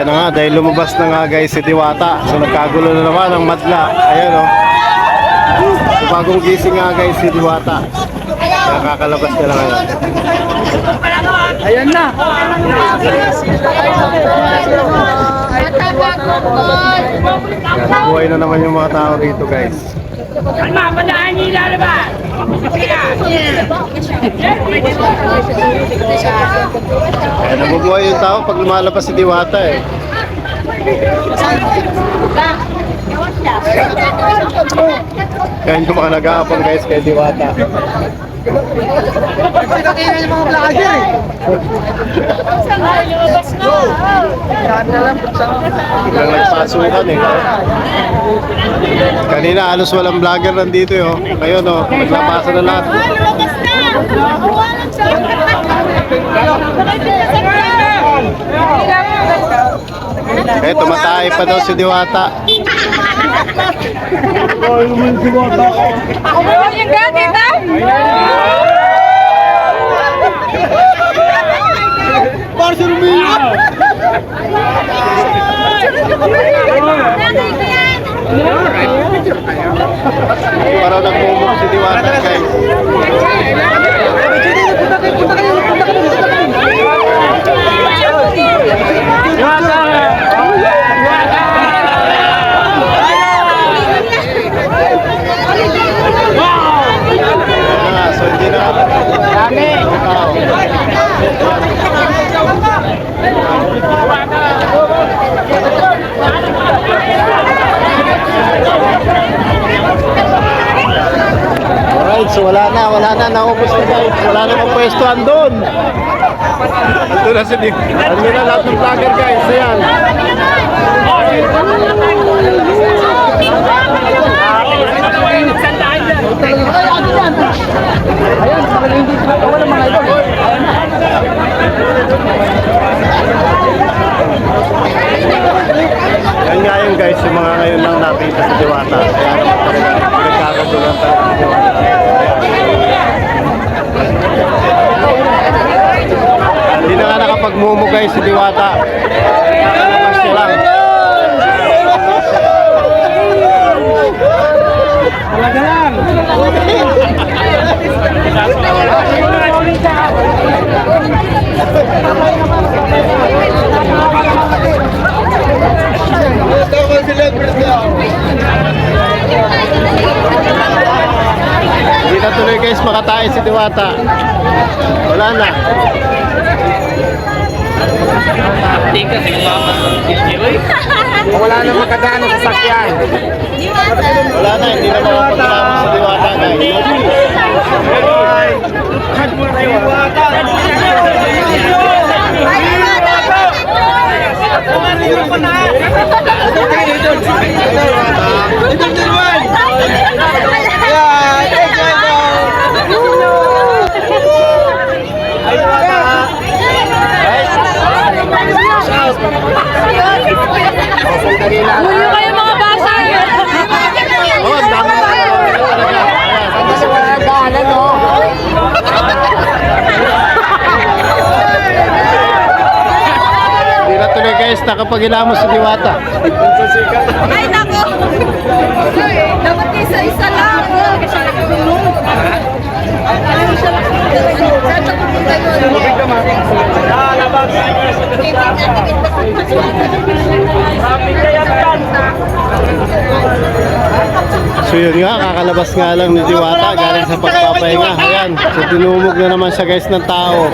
Ayan na nga, dahil lumabas na nga guys si Diwata. So nagkagulo na naman ang madla. Ayan o. So, bagong gising nga guys si Diwata. Nakakalabas ka na ngayon. Ayan na. Ayan, buhay na naman yung mga tao dito guys. Ang mamadaan niyo lalabas! Ayan, nabubuhay yung tao pag lumalabas si Diwata eh. Kaya yung mga nag-aapon guys kay Diwata. Pagkakainan yung mga vlogger eh. Saan na lang. Biglang nagpasukan eh. Kanina halos walang vlogger nandito eh. oh. Ngayon oh, naglabasa na lahat. Eh, tumatay pa daw si Diwata. Yung gadget ah! Parang nagmumok si Diwata guys. So wala na, wala na, naubos na guys. Wala na mong pwesto andun. Andun na si Dick. Andun na lahat ng vlogger guys. Ayan. Ayan, hindi wala mga ito. Yan nga yun guys, yung mga ngayon lang nakita sa Diwata. Kaya guys si Diwata. Kakalabas niya lang. Talaga lang. Hindi na tuloy guys makatayo si Diwata. Wala na. Wala na makadaan sa sakyan. Wala na, hindi na makapagtapos si Diwata guys. Huyo kayo mga basa! Oh, ang dami na talaga. Ayan. Hindi na tuloy guys, nakapagilamos si Diwata. Ay, nako! Dapat isa-isa lang. So yun nga, kakalabas nga lang ni Diwata galing sa pagpapahinga. Ayan, so tinumog na naman siya guys ng tao.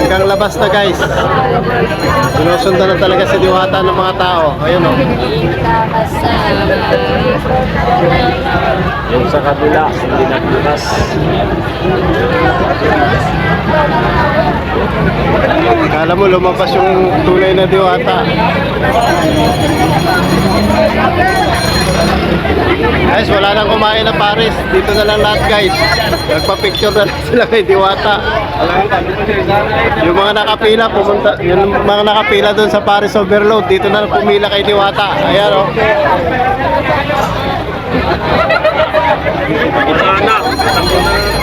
Hanggang labas na guys. Sinusundan na talaga si Diwata ng mga tao. Ayun oh. Yung sa kabila, hindi na bukas. Kala mo lumabas yung tunay na Diwata. Guys, wala nang kumain na Paris. Dito na lang lahat guys. Nagpa-picture na lang sila kay Diwata. Yung mga nakapila, pumunta, yung mga nakapila doon sa Paris Overload, dito na lang pumila kay Diwata. Ayan oh. Nyo naman yung mga tao dito guys oh.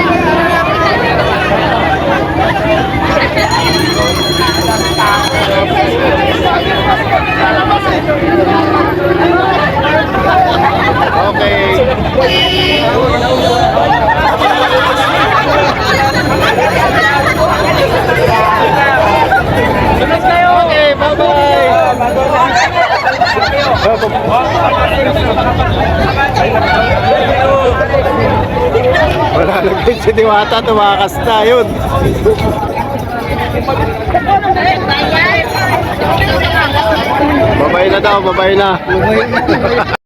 Guys, si Diwata, tumakas na yun. Babay na daw, babay na.